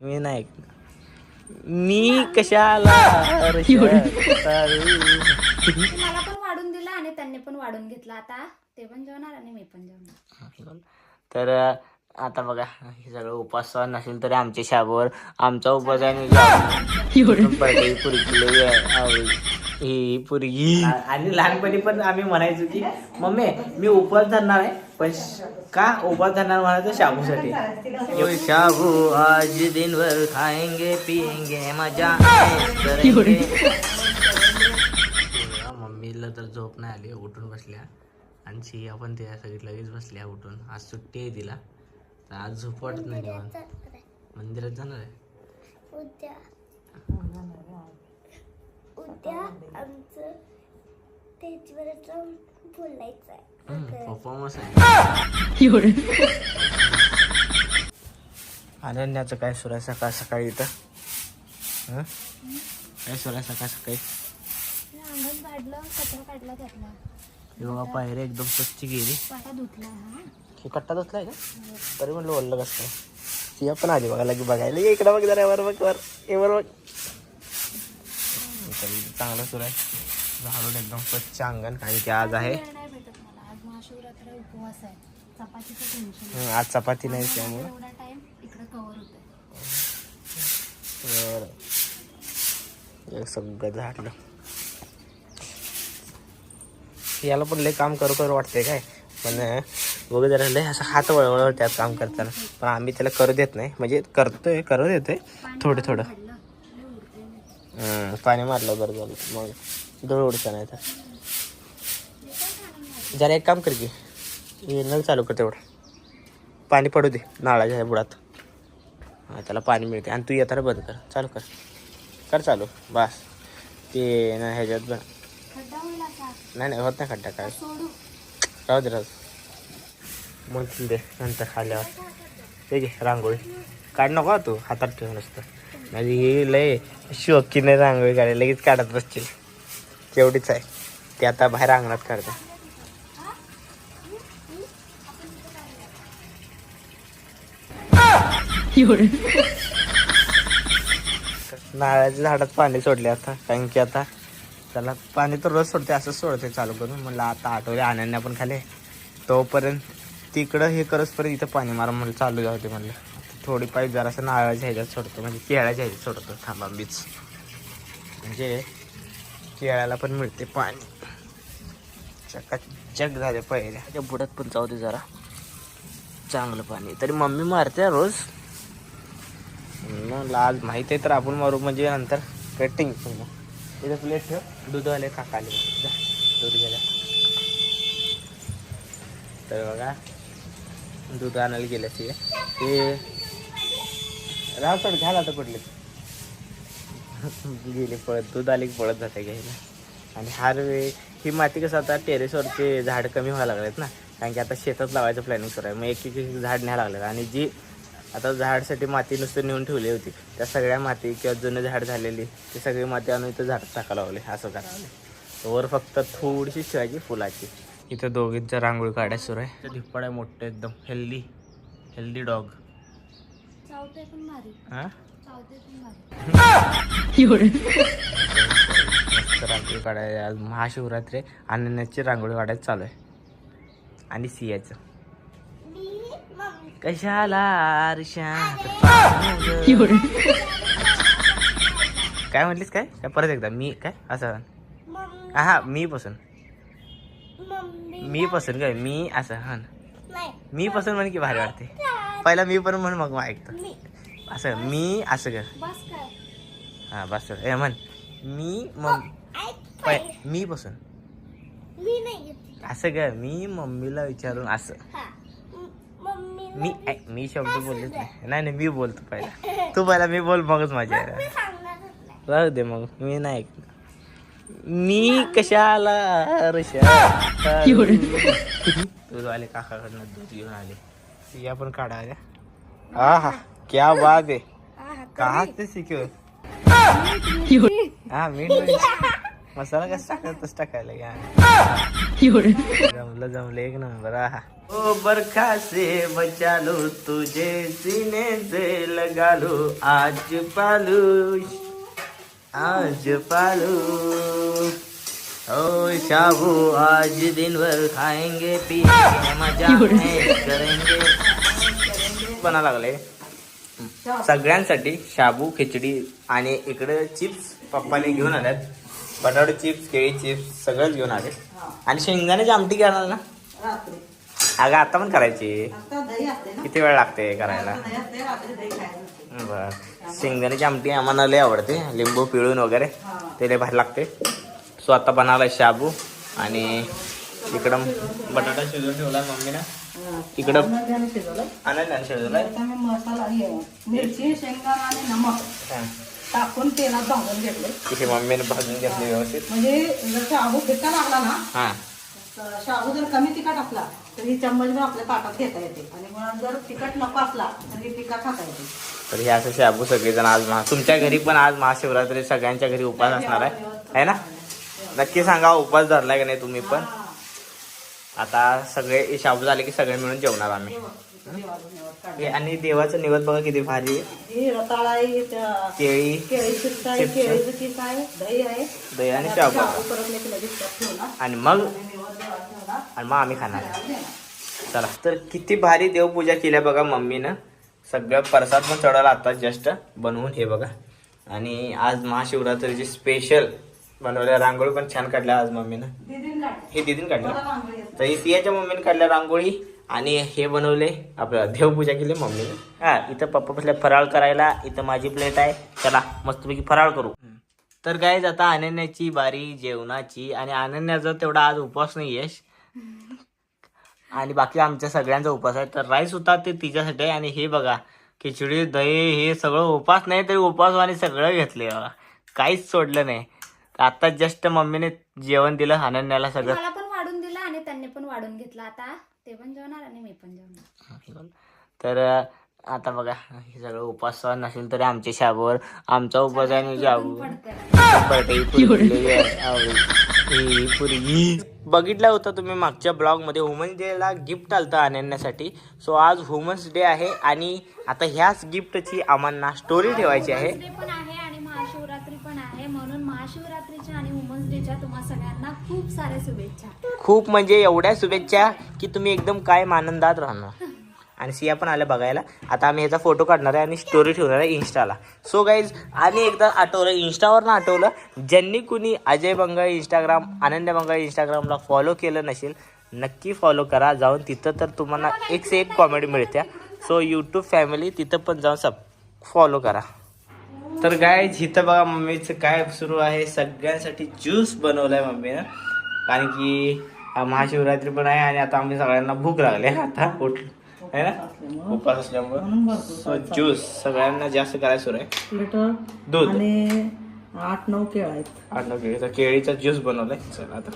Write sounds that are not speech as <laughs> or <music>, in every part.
मी नाही. मी कशाला? मला पण वाढून दिला आणि त्यांनी पण वाढून घेतला आता ते पण जेवणार आणि मी पण जेवणार तर आता बघा हे सगळं उपास सहन नसेल तरी आमच्या शाबूवर आमचा उपास आहे आणि बर्थडे ही पुरगी. आणि लहानपणी पण आम्ही म्हणायचो की मम्मी मी उपवास धरणार आहे पण का उपवास धरणार म्हणायचं शाबूसाठी. यो शाबू आज दिनभर खाएंगे पिएंगे मजा मम्मीला तर झोप नाही आली उठून बसल्या. आणि सिया पण त्या सगळी लगेच बसल्या उठून. आज सुट्टी आहे तिला. तर आज झोप वाटत नाही निवांत. मंदिरात जाणार आहे? उद्या आमचं स्टेजवर जाऊन बोलायचं आहे. परफॉर्मन्स आहे. अनन्याचं काय सुरू आहे सकाळ सकाळी इथं? हं? काय सुरू आहे सकाळ सकाळी? अंगण काढलं कचरा काढला त्यातला. हे बघा पायऱ्या एकदम स्वच्छ गेली धुतला हा. हे कट्टा बसलाय का? तरी म्हणलं ओल्लं कसं काय? सिया पण आली बघा लगे बघायला. ये इकडं बघ जरा वर बघ वर. ये वर बघ. चांगलं सुरू आहे. झाडून एकदम स्वच्छ अंगण कारण की आज आहे. आज चपाती नाही त्यामुळं. एक सगळं झाडलं. याला पण लय काम करू करू वाटते काय? पण बघ जरा लय असं हात वळवळ त्यात काम करताना. पण आम्ही त्याला करू देत नाही. म्हणजे करतोय करू देतोय. थोडं थोडं. पाणी मारलं बरं झालं. मग डोळ उडचा नाही तर. जरा एक काम कर की हे नळ चालू कर तेवढं. पाणी पडू दे नाळाच्या ह्या बुडात. हां त्याला पाणी मिळते आणि तू येताना बंद कर. चालू कर. कर चालू. बस. ते ना ह्याच्यात बन खड्डा होईल नाही नाही होत नाही खड्डा काय. सोडू राहू दे राहू दे. मग दे नंतर खाल्ल्यावर ते घे रांगोळी. काढ नको हा तू. हातात ठेवून असतं म्हणजे ही लय शोकीने रांगोळी काढायला. लगेच काढत बसतील. तेवढीच आहे. ते आता बाहेर अंगणात काढते नारळाच्या झाडात पाणी सोडले आता. कारण की आता त्याला पाणी तर रोज सोडते असंच सोडते चालू करून. म्हणलं आता आठवले आनंद पण खाले. तोपर्यंत तिकडं हे करसपर्यंत इथं पाणी मारा म्हणलं चालू जाऊ दे म्हणलं. थोडी पाईप जरासं नारळाच्या ह्याच्यात सोडतो म्हणजे केळ्याच्या ह्याच्यात सोडतो. थांबा बीच म्हणजे केळ्याला पण मिळते पाणी. चकाचक झाले पहिल्या. त्या बुडात पण जाऊ दे जरा. चांगलं पाणी. तरी मम्मी मारते रोज. आज माहीत आहे तर आपण मारू म्हणजे नंतर कटिंग इथं प्लेट ठेव. दूध आले. काकाले जा दूध घ्यायला तर बघा दूध आणायला गेले ते. ते राव सोड घ्यायला आता पडले <laughs> गेले पळत दूध आले की पळत जाते घ्यायला. आणि हार वे ही माती कसं आता टेरेसवरचे झाड कमी व्हायला लागलेत ना. कारण की आता शेतात लावायचं प्लॅनिंग सुरू आहे. मग एक एक एक झाड न्यायला लागलेत. आणि जी आता झाडसाठी माती नुसतं नेऊन ठेवली होती त्या सगळ्या माती किंवा जुने झाड झालेली ती सगळी माती आणून इथं झाड टाकायला लावले. असं करावं लागले. वर फक्त थोडीशी ठेवायची फुलाची. इथं दोघींच्या रांगोळी काढायला सुरू आहे. धिप्पाड आहे मोठं एकदम. हेल्दी हेल्दी डॉग चावते पण भारी हां चावते पण भारी मस्त रांगोळी काढायला आज महाशिवरात्री अनन्याची रांगोळी काढायला चालू आहे. आणि सियाचं. कशाला? काय म्हटलीस काय? काय परत एकदा मी काय? असं. हा मी पासून. मम्मी. मी पासून काय? मी असं हा नाही. मी पासून म्हण की भारी वाटते. पहिला मी पण म्हण मग मग ऐकतो. असं मी असं कर. हा बस ए म्हण. मी मग ऐक पै मी घेतली असं कर मी मम्मीला विचारून असं. हा म- मी शब्द बोललेच नाही नाही मी बोलतो पहिला. <laughs> तू पहिला मी बोल मगच माझ्या राहू दे मग मी नाही ऐकणार. मी कशाला रशा <laughs> आले काकाकडनं दूध घेऊन आले. या पण काढा आल्या हा हा क्या बात आहे. कहा ते शिकव. हा मीठ. <laughs> मसाला कसं टाकायचं तसं टाकायला या. जमलं जमलं. एक नंबर आहा. ओ बरखा से बचा लो तुझे सीने से लगा लो आज पालू आज पालू ओ शाबू आज दिन भर खाएंगे पिएंगे मजा है, करेंगे. बना लागले. सगळ्यांसाठी शाबू खिचडी आणि इकडे चिप्स पप्पाने घेऊन आल्यात. बटाटे चिप्स केळी चिप्स सगळंच घेऊन आले. आणि शेंगदाण्याची आमटी करणार ना? अगं आता पण करायची. आता दही असते ना? किती वेळ लागते करायला? बर. शेंगदाण्याची आमटी आम्हाला लय आवडते. लिंबू पिळून वगैरे. ते लय भारी लागते. सो आता बनवला शाबू. आणि इकडं बटाटा शिजवून ठेवला मम्मीनं. इकडं नंतर शिजवलं मसाला मिरची शेंगदाणा आणि नमक टाकून तेलात भाजून घेतले. तिथे मम्मीने भाजून घेतली व्यवस्थित. म्हणजे जर शाबू फिक्का लागला ना हा. शाबू जर कमी तिखट असला तर ही चम्मचभर आपल्या ताटात घेता येते. आणि मुळात जर तिखट नको असला तर ही फिक्का खाता येते. तर हे असं शाबू सगळेजण आज महा तुमच्या घरी पण आज महाशिवरात्री सगळ्यांच्या घरी उपास असणार आहे. ना? नक्की सांगा उपास धरलाय का नाही तुम्ही पण? आता सगळे शाबू झाले की सगळे मिळून जेवणार आम्ही. आणि देवाचं निवत बघा किती भारी ही केळी. दही आणि शाबू. आणि मग? आणि मग आम्ही खाणार. चला. तर किती भारी देवपूजा केल्या बघा मम्मीनं. सगळं प्रसाद पण चढवला आता जस्ट बनवून हे बघा. आणि आज महाशिवरात्रीची स्पेशल बनवल्या रांगोळी पण छान काढल्या आज मम्मीनं. हे दिदीन काढलं. तर ही सियाच्या मम्मीने काढल्या रांगोळी आणि हे बनवले आपलं देवपूजा केली मम्मीने. हा इथं पप्पा बसल्या फराळ करायला. इथं माझी प्लेट आहे. चला मस्तपैकी फराळ करू. तर काय आता अनन्याची बारी जेवणाची आणि अनन्याचा तेवढा आज उपवास नाही यश आणि बाकी आमच्या सगळ्यांचा उपवास आहे. तर राईस होता ते तिच्यासाठी आहे. आणि हे बघा खिचडी दही हे सगळं उपास नाही तरी उपवास आणि सगळं घेतले बघा. काहीच सोडलं नाही. आता जस्ट मम्मीने जेवण दिलं अनन्याला सगळं. मला पण वाढून दिलं आणि त्यांनी पण वाढून घेतलं. आता ते पण जेवणार आणि मी पण जेवणार. तर आता बघा हे सगळं उपास नसेल तरी आमच्या शाबूवर आमचा उपास आहे आणि शाबू. बघितला होता तुम्ही मागच्या ब्लॉगमध्ये वुमन्स डे ला गिफ्ट आलतं आणण्यासाठी सो आज वुमन्स डे आहे आणि आता ह्याच गिफ्टची आम्हाला स्टोरी ठेवायची आहे. डे पण आहे आणि महाशिवरात्री पण आहे म्हणून महाशिवरात्रीच्या आणि वुमन्स डेच्या तुम्हा सगळ्यांना खूप साऱ्या शुभेच्छा. खूप म्हणजे एवढ्या शुभेच्छा की तुम्ही एकदम कायम आनंदात राहणार. आणि सिया पण आल्या बघायला. आता आम्ही ह्याचा फोटो काढणार आहे आणि स्टोरी ठेवणार आहे इन्स्टाला सो गाईज आणि एकदा आठवलं इन्स्टावरनं आठवलं ज्यांनी कुणी अजय बंगाळ इंस्टाग्राम आनंद बंगाळ इंस्टाग्रामला फॉलो केलं नसेल नक्की फॉलो करा. जाऊन तिथं तर तुम्हाला एक से एक कॉमेडी मिळते सो यूट्यूब फॅमिली तिथं पण जाऊन सब फॉलो करा. तर काय इथं बघा मम्मीचं काय सुरू आहे. सगळ्यांसाठी ज्यूस बनवलाय मम्मीनं. कारण की महाशिवरात्री पण आहे आणि आता आम्ही सगळ्यांना भूक लागली आहे आता. उठ. है ना? उपास असल्यामुळं. सो ज्यूस सगळ्यांना जास्त करायला सुरू आहे. लिटर दूध. आठ नऊ केळ आहेत. आठ नऊ केळीचा केळीचा ज्यूस बनवलाय. चला आता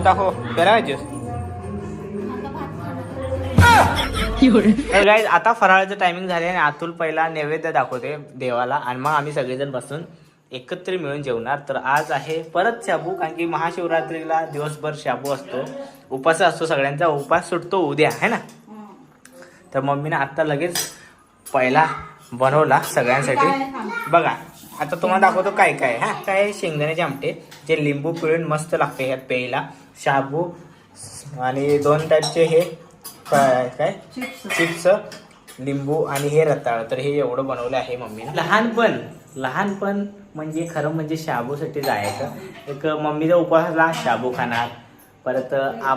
ज्यूस दाखव करा ज्यूस आता फराळाचं टायमिंग झाले आणि अतुल पहिला नैवेद्य दाखवते देवाला आणि मग आम्ही सगळेजण बसून एकत्र मिळून जेवणार. तर आज आहे परत शाबू कारण की महाशिवरात्रीला दिवसभर शाबू असतो. उपास असतो सगळ्यांचा उपास सुटतो उद्या है ना? तर मम्मीने आता लगेच पहिला बनवला सगळ्यांसाठी. बघा. आता तुम्हाला दाखवतो काय काय. हा काय शेंगदाण्याचे आमटे जे लिंबू पिळून मस्त लागते ह्यात प्यायला. शाबू आणि दोन टाईपचे हे काय काय? चिप्स. चिप्स लिंबू आणि हे रताळ. तर हे एवढं बनवलं आहे मम्मीने. लहानपण लहानपण म्हणजे खरं म्हणजे शाबूसाठी जायचं. एक मम्मीचा उपवास शाबू खाणार. परत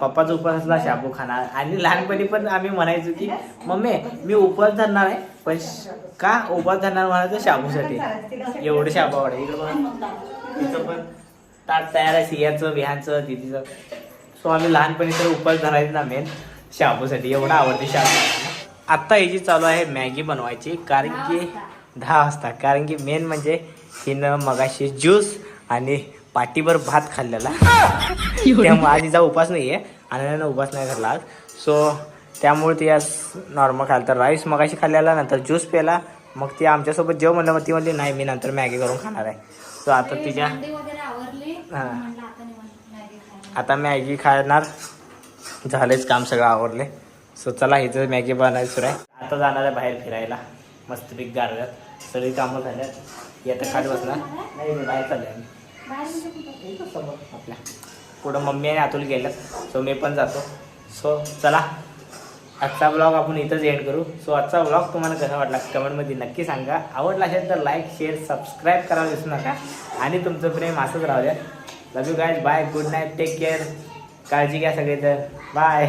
पप्पाचा उपवास असला शाबू खाणार. आणि लहानपणी पण आम्ही म्हणायचो की मम्मी मी उपवास धरणार आहे पण श- का उपवास धरणार म्हणायचं शाबूसाठी? एवढं शाबू आवडे इकडं तिचं पण ताट तयार आहे सियाचं विहाचं दिदीचं. सो आम्ही लहानपणी तर उपवास धरायचं ना मेन शाबूसाठी. एवढं आवडते शाबू. आत्ता ह्याची चालू आहे मॅगी बनवायची कारण की दहा वाजता. कारण की मेन म्हणजे हिनं मगाशी ज्यूस आणि पाठीभर भात खाल्लेला. त्यामुळे आज तिचा उपास नाही आहे आणि उपास नाही करला आज. सो त्यामुळे ती आज नॉर्मल खाल तर राईस मगाशी खाल्लेला नंतर ज्यूस प्याला मग ती आमच्यासोबत जेव म्हणलं मग ती म्हणली नाही मी नंतर मॅगी करून खाणार आहे. सो आता तिच्या भांडी वगैरे आवरली. हा. म्हणलं आता मॅगी खायला. आता मॅगी खाणार. झालेच काम सगळं आवरले. सो चला इथं मॅगी बनायचं सुरू आहे. आता जाणार आहे बाहेर फिरायला. मस्तपैकी गारव्यात. सगळी कामं झाल्यात. ती आता खाली बसणार. नाही नाही, बाहेर चालले कुठं? समोर आपल्या पुढं मम्मी आणि अतुल गेलं. सो मी पण जातो. सो चला. आजचा ब्लॉग आपण इथंच एंड करू. सो आजचा ब्लॉग तुम्हाला कसा वाटला? कमेंटमध्ये नक्की सांगा. आवडला असेल तर लाईक शेअर सबस्क्राईब करायला विसरू नका. आणि तुमचं प्रेम असंच राहू द्या. Love you guys bye good night take care काळजी घ्या सगळे तर बाय